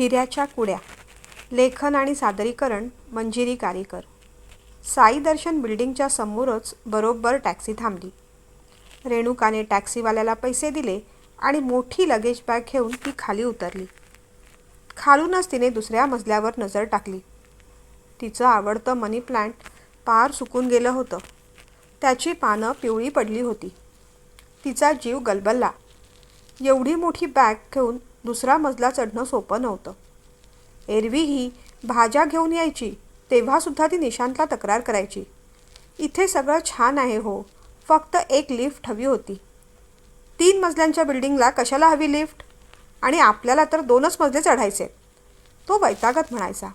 हिऱ्याच्या कुड्या. लेखन आणि सादरीकरण मंजिरी कारेकर. साई दर्शन बिल्डिंगच्या समोरच बरोबर टॅक्सी थांबली. रेणुकाने टॅक्सीवाल्याला पैसे दिले आणि मोठी लगेज बॅग घेऊन ती खाली उतरली. खालूनच तिने दुसऱ्या मजल्यावर नजर टाकली. तिचं आवडतं मनी प्लांट पार सुकून गेलं होतं. त्याची पानं पिवळी पडली होती. तिचा जीव गलबलला. एवढी मोठी बॅग घेऊन दुसरा मजला चढणं सोपं नव्हतं. एरवी ही भाज्या घेऊन यायची तेव्हासुद्धा ती निशांतला तक्रार करायची. इथे सगळं छान आहे हो फक्त एक लिफ्ट हवी होती. तीन मजल्यांच्या बिल्डिंगला कशाला हवी लिफ्ट? आणि आपल्याला तर दोनच मजले चढायचे. तो वैतागत म्हणायचा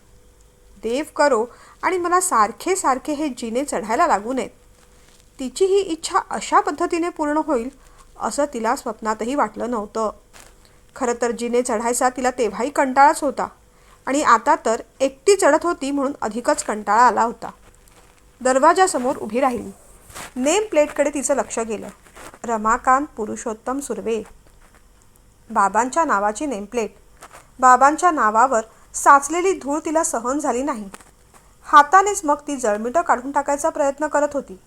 देव करो आणि मला सारखे सारखे हे जिने चढायला लागू नयेत. तिची ही इच्छा अशा पद्धतीने पूर्ण होईल असं तिला स्वप्नातही वाटलं नव्हतं. खरं तर जिने चढायचा तिला तेव्हाही कंटाळाच होता. आणि आता तर एकटी चढत होती म्हणून अधिकच कंटाळा आला होता. दरवाजासमोर उभी राहिली. नेम प्लेटकडे तिचं लक्ष गेलं. रमाकांत पुरुषोत्तम सुर्वे. बाबांच्या नावाची नेमप्लेट बाबांच्या नावावर साचलेली धूळ तिला सहन झाली नाही. हातानेच मग ती जळमिटं काढून टाकायचा प्रयत्न करत होती.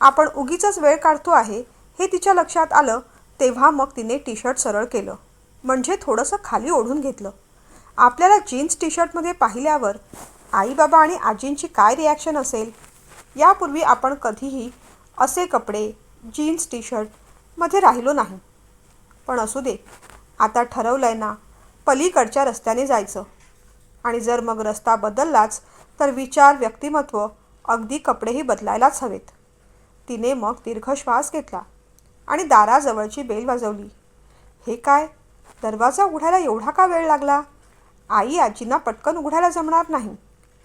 आपण उगीच वेळ काढतो आहे हे तिच्या लक्षात आलं तेव्हा मग तिने टी शर्ट सरळ केलं. म्हणजे थोडंसं खाली ओढून घेतलं. आपल्याला जीन्स टी शर्टमध्ये पाहिल्यावर आई बाबा आणि आजींची काय रिॲक्शन असेल? यापूर्वी आपण कधीही असे कपडे जीन्स टी शर्टमध्ये राहिलो नाही. पण असू दे आता ठरवलं आहे ना पलीकडच्या रस्त्याने जायचं. आणि जर मग रस्ता बदललाच तर विचार व्यक्तिमत्व अगदी कपडेही बदलायलाच हवेत. तिने मग दीर्घ श्वास घेतला आणि दाराजवळची बेल वाजवली. हे काय? दरवाजा उघडायला एवढा का वेळ लागला? आई आजींना पटकन उघडायला जमणार नाही.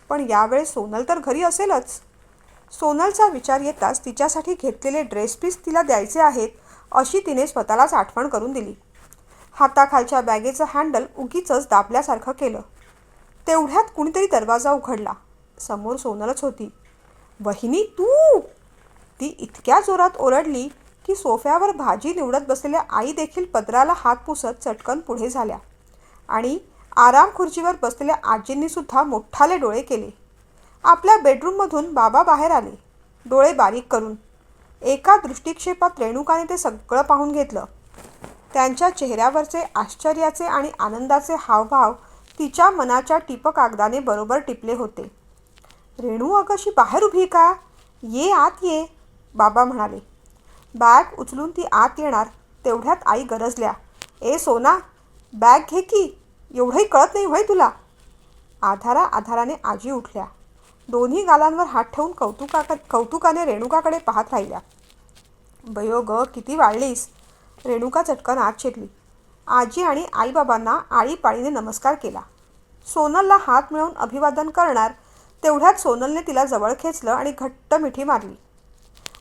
पण यावेळेस सोनल तर घरी असेलच. सोनलचा विचार येताच तिच्यासाठी घेतलेले ड्रेस पीस तिला द्यायचे आहेत अशी तिने स्वतःलाच आठवण करून दिली. हाताखालच्या बॅगेचं हँडल उगीच दाबल्यासारखं केलं. तेवढ्यात कुणीतरी दरवाजा उघडला. समोर सोनलच होती. वहिनी तू? ती इतक्या जोरात ओरडली. की सोफ्यावर भाजी निवडत बसलेल्या आई देखील पदराला हात पुसत चटकन पुढे झाल्या. आणि आराम खुर्चीवर बसलेल्या आजींनी सुद्धा मोठाले डोळे केले. आपल्या बेडरूममधून बाबा बाहेर आले. डोळे बारीक करून. एका दृष्टिक्षेपात रेणुकाने ते सगळं पाहून घेतलं. त्यांच्या चेहऱ्यावरचे आश्चर्याचे आणि आनंदाचे हावभाव तिच्या मनाच्या टिपकागदाने बरोबर टिपले होते. रेणू अगशी बाहेर उभी का? ये आत ये बाबा म्हणाले. बॅग उचलून ती आत येणार तेवढ्यात आई गरजल्या. ए सोना बॅग घे की एवढंही कळत नाही होय तुला? आधारा आधाराने आजी उठल्या. दोन्ही गालांवर हात ठेवून कौतुका कौतुकाने रेणुकाकडे पाहत राहिल्या. बयो ग किती वाढलीस रेणुका चटकन आत शिरली. आजी आणि आईबाबांना आळीपाळीने नमस्कार केला. सोनलला हात मिळवून अभिवादन करणार तेवढ्यात सोनलने तिला जवळ खेचलं आणि घट्ट मिठी मारली.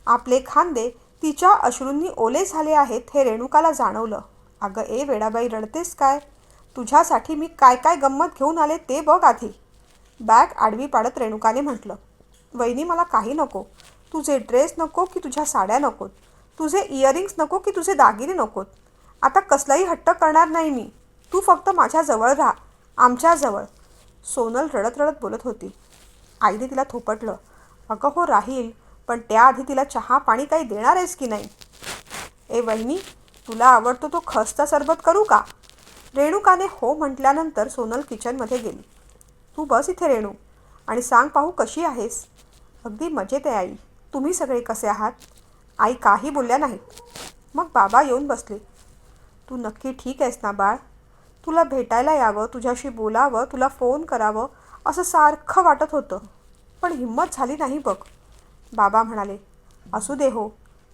आपले खांदे तिच्या अश्रूंनी ओले झाले आहेत हे रेणुकाला जाणवलं. अगं ए वेडाबाई रडतेस काय? तुझ्यासाठी मी काय काय गंमत घेऊन आले ते बघ आधी. बॅग आडवी पाडत रेणुकाने म्हटलं वहिनी मला काही नको. तुझे ड्रेस नको की तुझ्या साड्या नकोत. तुझे इयरिंग्स नको की तुझे दागिने नकोत. आता कसलाही हट्ट करणार नाही मी. तू फक्त माझ्याजवळ राहा आमच्याजवळ सोनल रडत रडत बोलत होती. आईने तिला थोपटलं. अगं हो राहील. पण त्याआधी तिला चहा पाणी काही देणार आहेस की नाही? ए वहिनी तुला आवडतो तो खसचा सरबत करू का? रेणुकाने हो म्हटल्यानंतर सोनल किचनमध्ये गेली. तू बस इथे रेणू आणि सांग पाहू कशी आहेस? अगदी मजेत आहे आई. तुम्ही सगळे कसे आहात? आई काही बोलल्या नाहीत. मग बाबा येऊन बसले. तू नक्की ठीक आहेस ना बाळ? तुला भेटायला यावं तुझ्याशी बोलावं तुला फोन करावं असं सारखं वाटत होतं. पण हिंमत झाली नाही बघ. बाबा म्हणाले असू दे हो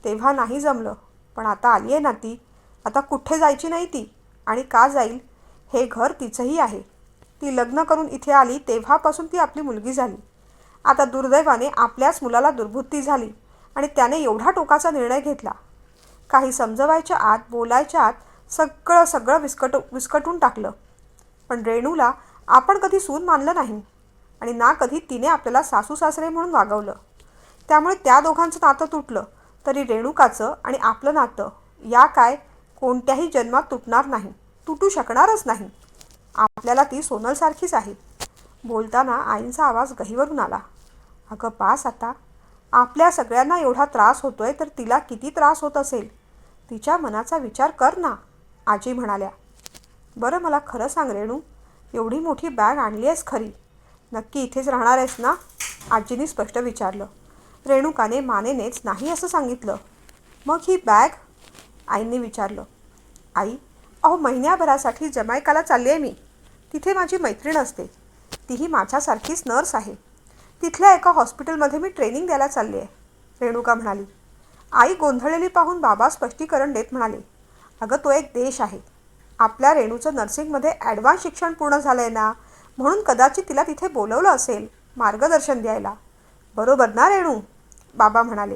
तेव्हा नाही जमलं. पण आता आली आहे ना ती आता कुठे जायची नाही ती? आणि का जाईल? हे घर तिचंही आहे. ती लग्न करून इथे आली तेव्हापासून ती आपली मुलगी झाली. आता दुर्दैवाने आपल्याच मुलाला दुर्बुद्धी झाली आणि त्याने एवढा टोकाचा निर्णय घेतला. काही समजवायच्या आत बोलायच्या आत सगळं सगळं विस्कट विस्कटून टाकलं. पण रेणूला आपण कधी सून मानलं नाही आणि ना कधी तिने आपल्याला सासू सासरे म्हणून वागवलं. त्यामुळे त्या दोघांचं नातं तुटलं. तरी रेणुकाचं आणि आपलं नातं या काय कोणत्याही जन्मात तुटणार नाही. तुटू शकणारच नाही. आपल्याला ती सोनलसारखीच आहे. बोलताना आईंचा आवाज गहीवरून आला. अगं पास आता. आपल्या सगळ्यांना एवढा त्रास होतोय तर तिला किती त्रास होत असेल? तिच्या मनाचा विचार कर ना आजी म्हणाल्या. बरं मला खरं सांग रेणू एवढी मोठी बॅग आणली आहेस खरी. नक्की इथेच राहणार आहेस ना? आजीने स्पष्ट विचारलं. रेणुकाने मानेनेच नाही असं सांगितलं. मग ही बॅग? आईंनी विचारलं. आई अहो महिन्याभरासाठी जमायकाला चालली आहे मी. तिथे माझी मैत्रीण असते. तीही माझ्यासारखीच नर्स आहे. तिथल्या एका हॉस्पिटलमध्ये मी ट्रेनिंग द्यायला चालली आहे रेणुका म्हणाली. आई गोंधळलेली पाहून बाबा स्पष्टीकरण देत म्हणाले. अगं तो एक देश आहे. आपल्या रेणूचं नर्सिंगमध्ये ॲडव्हान्स शिक्षण पूर्ण झालं आहे ना? म्हणून कदाचित तिला तिथे बोलवलं असेल मार्गदर्शन द्यायला. बरोबर ना रेणू? बाबा म्हणाले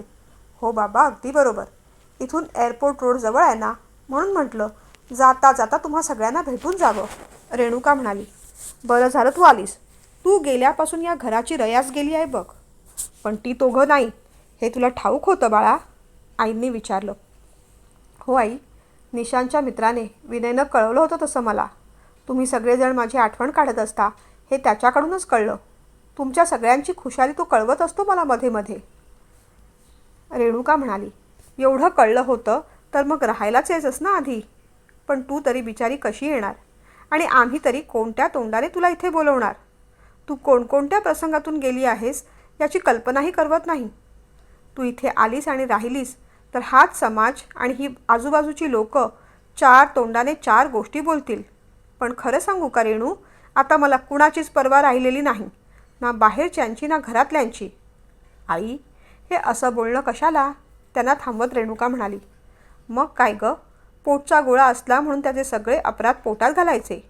हो बाबा अगदी बरोबर. इथून एअरपोर्ट रोड जवळ आहे ना? म्हणून म्हटलं जाता जाता तुम्हा सगळ्यांना भेटून जावं. रेणुका म्हणाली बरं झालं तू आलीस. तू गेल्यापासून या घराची रयास गेली आहे बघ. पण ती तोघं नाही. हे तुला ठाऊक होतं बाळा? आईंनी विचारलं. हो आई निशांच्या मित्राने विनयनं कळवलं होतं तसं मला. तुम्ही सगळेजण माझी आठवण काढत असता हे त्याच्याकडूनच कळलं. तुमच्या सगळ्यांची खुशाली तो कळवत असतो मला मध्ये मध्ये रेणुका म्हणाली एवढं कळलं होतं तर मग राहायलाच यायचंस ना आधी? पण तू तरी बिचारी कशी येणार? आणि आम्ही तरी कोणत्या तोंडाने तुला इथे बोलवणार? तू कोणकोणत्या प्रसंगातून गेली आहेस याची कल्पनाही करवत नाही? तू इथे आलीस आणि राहिलीस तर हाच समाज आणि ही आजूबाजूची लोक चार तोंडाने चार गोष्टी बोलतील. पण खरं सांगू का रेणू आता मला कुणाचीच पर्वा राहिलेली नाही ना बाहेरच्यांची ना घरातल्यांची. आई हे असं बोलणं कशाला? त्यांना थांबवत रेणुका म्हणाली. मग काय गं? पोटचा गोळा असला म्हणून त्याचे सगळे अपराध पोटात घालायचे.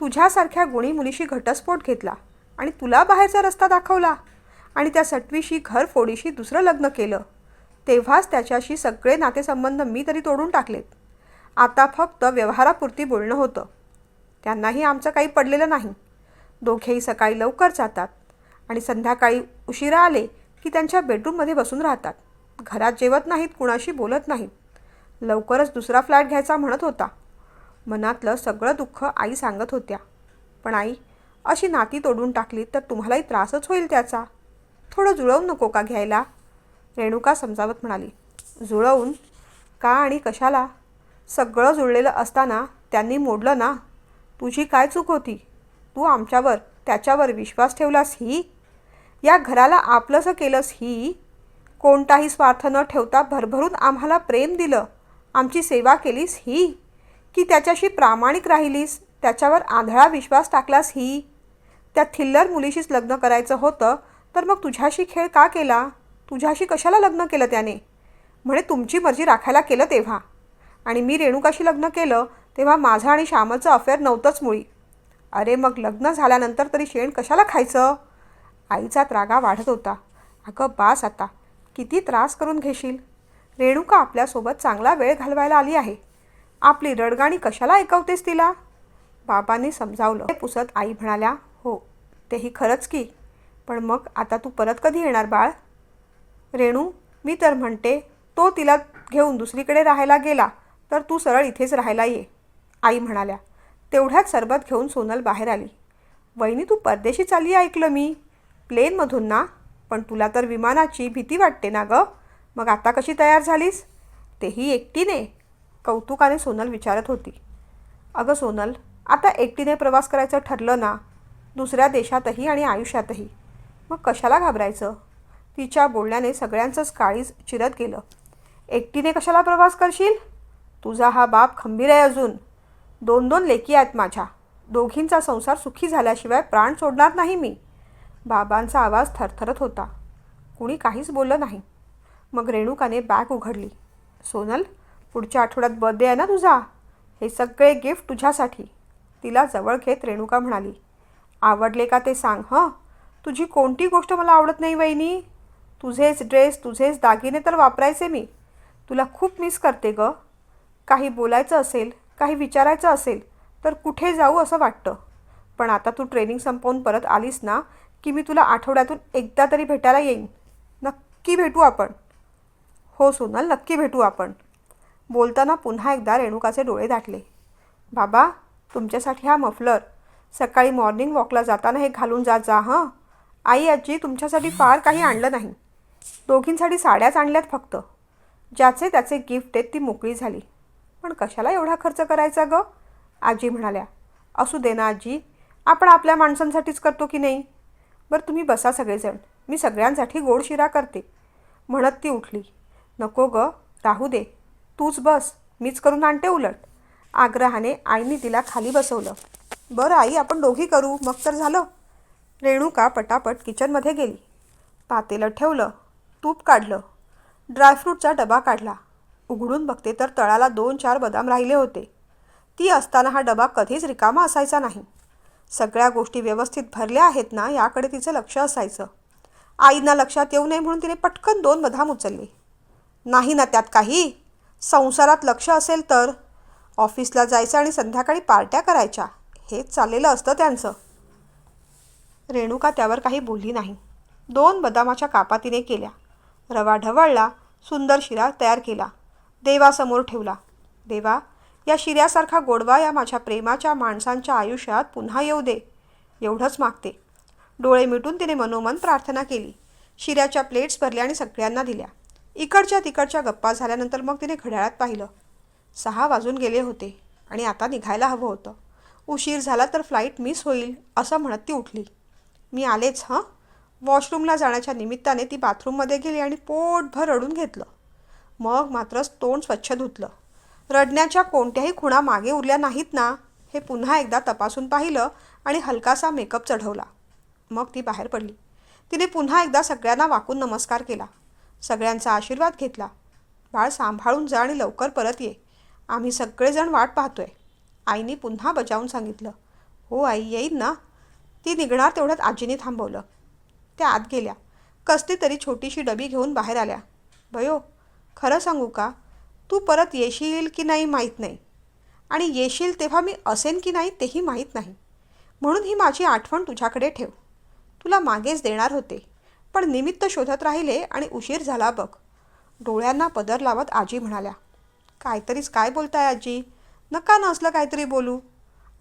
तुझ्यासारख्या गुणी मुलीशी घटस्फोट घेतला आणि तुला बाहेरचा रस्ता दाखवला आणि त्या सटवीशी घर फोडीशी दुसरं लग्न केलं. तेव्हाच त्याच्याशी सगळे नातेसंबंध मी तरी तोडून टाकलेत. आता फक्त व्यवहारापुरती बोलणं होतं. त्यांनाही आमचं काही पडलेलं नाही. दोघेही सकाळी लवकर जातात आणि संध्याकाळी उशिरा आले की त्यांच्या बेडरूममध्ये बसून राहतात. घरात जेवत नाहीत कुणाशी बोलत नाहीत. लवकरच दुसरा फ्लॅट घ्यायचा म्हणत होता. मनातलं सगळं दुःख आई सांगत होत्या. पण आई अशी नाती तोडून टाकली तर तुम्हालाही त्रासच होईल त्याचा. थोडं जुळवून नको का घ्यायला? रेणुका समजावत म्हणाली. जुळवून? का आणि कशाला? सगळं जुळलेलं असताना त्यांनी मोडलं ना? तुझी काय चूक होती? तू आमच्यावर त्याच्यावर विश्वास ठेवलास ही? या घराला आपलंसं केलंस ही कोणताही स्वार्थ न ठेवता भरभरून आम्हाला प्रेम दिलं. आमची सेवा केलीस ही? की त्याच्याशी प्रामाणिक राहिलीस? त्याच्यावर आंधळा विश्वास टाकलास ही? त्या थिल्लर मुलीशीच लग्न करायचं होतं तर मग तुझ्याशी खेळ का केला? तुझ्याशी कशाला लग्न केलं त्याने? म्हणे तुमची मर्जी राखायला केलं तेव्हा. आणि मी रेणुकाशी लग्न केलं तेव्हा माझं आणि श्यामचं अफेअर नव्हतंच मुळी. अरे मग लग्न झाल्यानंतर तरी शेण कशाला खायचं? आईचा त्रागा वाढत होता. अगं बास आता. किती त्रास करून घेशील? रेणुका आपल्यासोबत चांगला वेळ घालवायला आली आहे. आपली रडगाणी कशाला ऐकवतेस तिला? बाबांनी समजावलं. हे पुसत आई म्हणाल्या हो तेही खरंच की. पण मग आता तू परत कधी येणार बाळ? रेणू मी तर म्हणते तो तिला घेऊन दुसरीकडे राहायला गेला तर तू सरळ इथेच राहायला ये. आई म्हणाल्या. तेवढ्यात सरबत घेऊन सोनल बाहेर आली. वहिनी तू परदेशी चालली ऐकलं मी. प्लेनमधून ना. पण तुला तर विमानाची भीती वाटते ना गं. मग आता कशी तयार झालीस? तेही एकटीने. कौतुकाने सोनल विचारत होती. अगं सोनल आता एकटीने प्रवास करायचं ठरलं ना. दुसऱ्या देशातही आणि आयुष्यातही. मग कशाला घाबरायचं? तिच्या बोलण्याने सगळ्यांचंच काळीज चिरत गेलं. एकटीने कशाला प्रवास करशील? तुझा हा बाप खंबीर आहे अजून. दोन दोन लेकी आहेत माझ्या. दोघींचा संसार सुखी झाल्याशिवाय प्राण सोडणार नाही मी. बाबांचा आवाज थरथरत होता. कुणी काहीच बोललं नाही. मग रेणुकाने बॅग उघडली. सोनल पुढच्या आठवड्यात बर्थडे आहे ना तुझा? हे सगळे गिफ्ट तुझ्यासाठी. तिला जवळ घेत रेणुका म्हणाली. आवडले का ते सांग हं? तुझी कोणती गोष्ट मला आवडत नाही वहिनी? तुझेच ड्रेस तुझेच दागिने तर वापरायचे मी. तुला खूप मिस करते ग. काही बोलायचं असेल काही विचारायचं असेल तर कुठे जाऊ असं वाटतं. पण आता तू ट्रेनिंग संपवून परत आलीस ना की मी तुला आठवड्यातून एकदा तरी भेटायला येईन. नक्की भेटू आपण. हो सोनल नक्की भेटू आपण. बोलताना पुन्हा एकदा रेणुकाचे डोळे दाटले. बाबा तुमच्यासाठी हा मफलर. सकाळी मॉर्निंग वॉकला जाताना हे घालून जात जा हं. आई आजी तुमच्यासाठी फार काही आणलं नाही. दोघींसाठी साड्याच आणल्यात फक्त. ज्याचे त्याचे गिफ्ट देत ती मोकळी झाली. पण कशाला एवढा खर्च करायचा ग? आजी म्हणाल्या. असू दे ना आजी. आपण आपल्या माणसांसाठीच करतो की नाही? बरं तुम्ही बसा सगळेजण. मी सगळ्यांसाठी गोड शिरा करते. म्हणत ती उठली. नको ग राहू दे. तूच बस. मीच करून आणते उलट. आग्रहाने आईने तिला खाली बसवलं. बरं आई आपण दोघी करू. मग तर झालं. रेणुका पटापट किचनमध्ये गेली. पातेलं ठेवलं. तूप काढलं. ड्रायफ्रूटचा डबा काढला. उघडून बघते तर तळाला दोन चार बदाम राहिले होते. ती असताना हा डबा कधीच रिकामा असायचा नाही. सगळ्या गोष्टी व्यवस्थित भरल्या आहेत ना याकडे तिचं लक्ष असायचं. आईना लक्षात येऊ नये म्हणून तिने पटकन दोन बदाम उचलले. नाही ना त्यात काही? संसारात लक्ष असेल तर? ऑफिसला जायचं आणि संध्याकाळी पार्ट्या करायच्या. हेच चाललेलं असतं त्यांचं. रेणुका त्यावर काही बोलली नाही. दोन बदामाच्या कापा तिने केल्या. रवा ढवळला सुंदर शिरा तयार केला. देवासमोर ठेवला. देवा या शिऱ्यासारखा गोडवा या माझ्या प्रेमाच्या माणसांच्या आयुष्यात पुन्हा येऊ दे. एवढंच मागते. डोळे मिटून तिने मनोमन प्रार्थना केली. शिऱ्याच्या प्लेट्स भरल्या आणि सगळ्यांना दिल्या. इकडच्या तिकडच्या गप्पा झाल्यानंतर मग तिने घड्याळात पाहिलं. सहा वाजून गेले होते आणि आता निघायला हवं होतं. उशीर झाला तर फ्लाईट मिस होईल असं म्हणत ती उठली. मी आलेच हं? वॉशरूमला जाण्याच्या निमित्ताने ती बाथरूममध्ये गेली आणि पोटभर रडून घेतलं. मग मात्र तोंड स्वच्छ धुतलं. रडण्याच्या कोणत्याही खुणा मागे उरल्या नाहीत ना हे पुन्हा एकदा तपासून पाहिलं आणि हलकासा मेकअप चढवला. मग ती बाहेर पडली. तिने पुन्हा एकदा सगळ्यांना वाकून नमस्कार केला. सगळ्यांचा आशीर्वाद घेतला. बाळ सांभाळून जा आणि लवकर परत ये. आम्ही सगळेजण वाट पाहतोय. आईने पुन्हा बजावून सांगितलं. हो आई येईन ना. ती निघणार तेवढ्यात आजीने थांबवलं. त्या आत गेल्या. कसली तरी छोटीशी डबी घेऊन बाहेर आल्या. भयो खरं सांगू का? तू परत येशील की नाही माहीत नाही. आणि येशील तेव्हा मी असेन की नाही तेही माहीत नाही. म्हणून ही माझी आठवण तुझ्याकडे ठेव. तुला मागेच देणार होते. पण निमित्त शोधत राहिले आणि उशीर झाला बघ. डोळ्यांना पदर लावत आजी म्हणाल्या काहीतरीच काय बोलताय आजी? नका नसलं काहीतरी बोलू.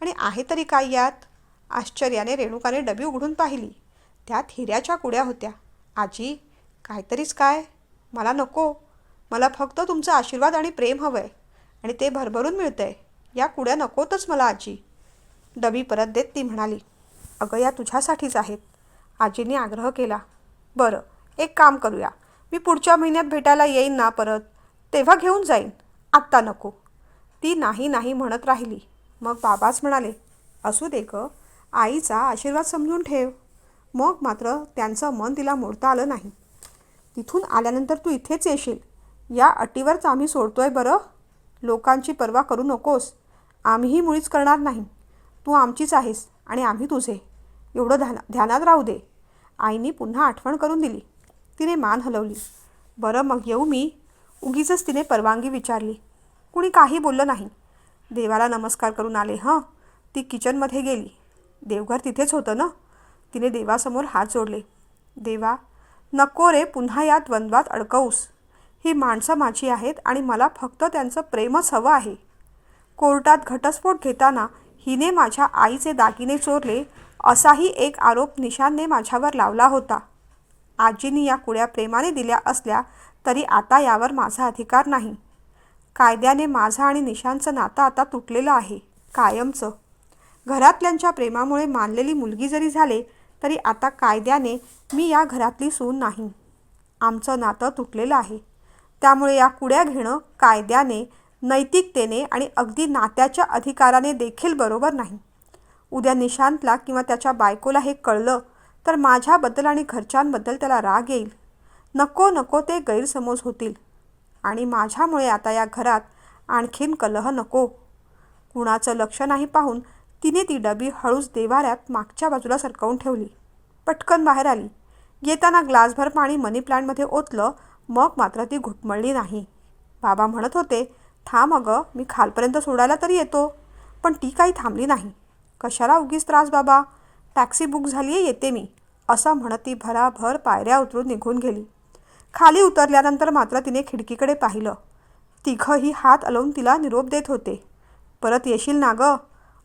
आणि आहे तरी काय यात? आश्चर्याने रेणुकाने डबी उघडून पाहिली. त्यात हिऱ्याच्या कुड्या होत्या. आजी काहीतरीच काय? मला नको. मला फक्त तुमचा आशीर्वाद आणि प्रेम हवं आहे आणि ते भरभरून मिळतं आहे या कुड्या नकोतच मला आजी. डबी परत देत ती म्हणाली अगं या तुझ्यासाठीच आहेत. आजीने आग्रह केला बरं एक काम करूया. मी पुढच्या महिन्यात भेटायला येईन ना परत. तेव्हा घेऊन जाईन. आत्ता नको. ती नाही नाही म्हणत राहिली. मग बाबाच म्हणाले असू दे ग. आईचा आशीर्वाद समजून ठेव. मग मात्र त्यांचं मन तिला मोडता आलं नाही. तिथून आल्यानंतर तू इथेच येशील. या अटीवरच आम्ही सोडतोय बरं. लोकांची पर्वा करू नकोस. आम्हीही मुळीच करणार नाही. तू आमचीच आहेस आणि आम्ही तुझे. एवढं ध्याना ध्यानात राहू दे. आईने पुन्हा आठवण करून दिली. तिने मान हलवली. बरं मग येऊ मी. उगीचच तिने परवानगी विचारली. कुणी काही बोललं नाही. देवाला नमस्कार करून आले हं. ती किचनमध्ये गेली. देवघर तिथेच होतं ना? तिने देवासमोर हात जोडले. देवा नको रे पुन्हा या द्वंद्वात अडकवूस. ही माणसं माझी आहेत आणि मला फक्त त्यांचं प्रेमच हवं आहे. कोर्टात घटस्फोट घेताना हिने माझ्या आईचे दागिने चोरले असाही एक आरोप निशानने माझ्यावर लावला होता. आजीनी या कुड्या प्रेमाने दिल्या असल्या तरी आता यावर माझा अधिकार नाही. कायद्याने माझं आणि निशांचं नातं आता तुटलेलं आहे कायमचं. घरातल्यांच्या प्रेमामुळे मानलेली मुलगी जरी झाले तरी आता कायद्याने मी या घरातली सून नाही. आमचं नातं तुटलेलं आहे. त्यामुळे या कुड्या घेणं कायद्याने नैतिकतेने आणि अगदी नात्याच्या अधिकाराने देखील बरोबर नाही. उद्या निशांतला किंवा त्याच्या बायकोला हे कळलं तर माझ्याबद्दल आणि घरच्यांबद्दल त्याला राग येईल. नको नको ते गैरसमज होतील. आणि माझ्यामुळे आता या घरात आणखीन कलह नको. कुणाचं लक्ष नाही पाहून तिने ती डबी हळूच देवाऱ्यात मागच्या बाजूला सरकवून ठेवली. पटकन बाहेर आली. येताना ग्लासभर पाणी मनी प्लांटमध्ये ओतलं मग मात्र ती घुटमळली नाही. बाबा म्हणत होते थांब अगं मी खालपर्यंत सोडायला तरी येतो. पण ती काही थांबली नाही. कशाला उगीच त्रास बाबा? टॅक्सी बुक झाली आहे येते मी. असं म्हणत ती भराभर पायऱ्या उतरून निघून गेली. खाली उतरल्यानंतर मात्र तिने खिडकीकडे पाहिलं. तिघंही हात अलवून तिला निरोप देत होते. परत येशील ना गं?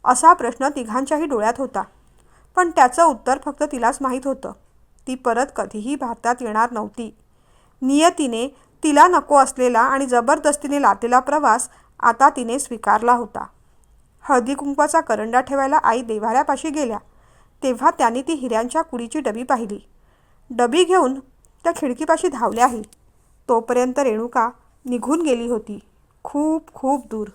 असा प्रश्न तिघांच्याही डोळ्यात होता. पण त्याचं उत्तर फक्त तिलाच माहीत होतं. ती परत कधीही भारतात येणार नव्हती. नियतीने तिला नको असलेला आणि जबरदस्तीने लादलेला प्रवास आता तिने स्वीकारला होता. हळदी कुंकवाचा करंडा ठेवायला आई देव्हाऱ्यापाशी गेल्या. तेव्हा त्याने ती हिऱ्यांच्या कुडीची डबी पाहिली. डबी घेऊन त्या खिडकीपाशी धावल्याही. तोपर्यंत रेणुका निघून गेली होती. खूप खूप दूर.